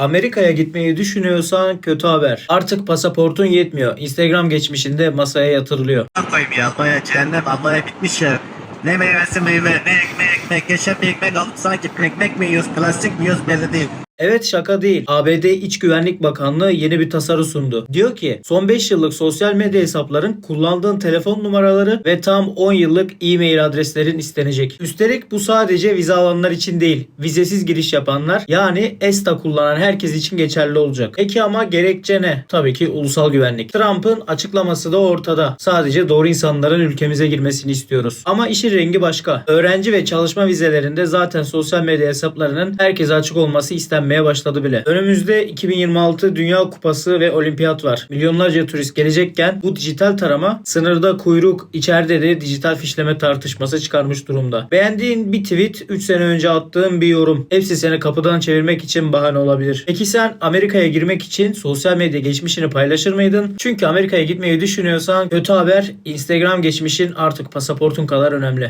Amerika'ya gitmeyi düşünüyorsan kötü haber. Artık pasaportun yetmiyor. Instagram geçmişinde masaya yatırılıyor. koyayım ya. Baya cehennem ablaya bitmiş ya. Ne meyvesi meyve, ne ekmek ekmek, yaşa bir ekmek alıp sanki ekmek mi yiyoruz, plastik mi yiyoruz belli değil. Evet şaka değil. ABD İç Güvenlik Bakanlığı yeni bir tasarı sundu. Diyor ki son 5 yıllık sosyal medya hesapların kullandığın telefon numaraları ve tam 10 yıllık e-mail adreslerin istenecek. Üstelik bu sadece vize alanlar için değil. Vizesiz giriş yapanlar yani ESTA kullanan herkes için geçerli olacak. Peki ama gerekçe ne? Tabii ki ulusal güvenlik. Trump'ın açıklaması da ortada. Sadece doğru insanların ülkemize girmesini istiyoruz. Ama işin rengi başka. Öğrenci ve çalışma vizelerinde zaten sosyal medya hesaplarının herkese açık olması istenmeye başladı bile. Önümüzde 2026 Dünya Kupası ve Olimpiyat var. Milyonlarca turist gelecekken bu dijital tarama sınırda kuyruk, içeride de dijital fişleme tartışması çıkarmış durumda. Beğendiğin bir tweet, 3 sene önce attığın bir yorum. Hepsi seni kapıdan çevirmek için bahane olabilir. Peki sen Amerika'ya girmek için sosyal medya geçmişini paylaşır mıydın? Çünkü Amerika'ya gitmeyi düşünüyorsan kötü haber Instagram geçmişin artık pasaportun kadar önemli.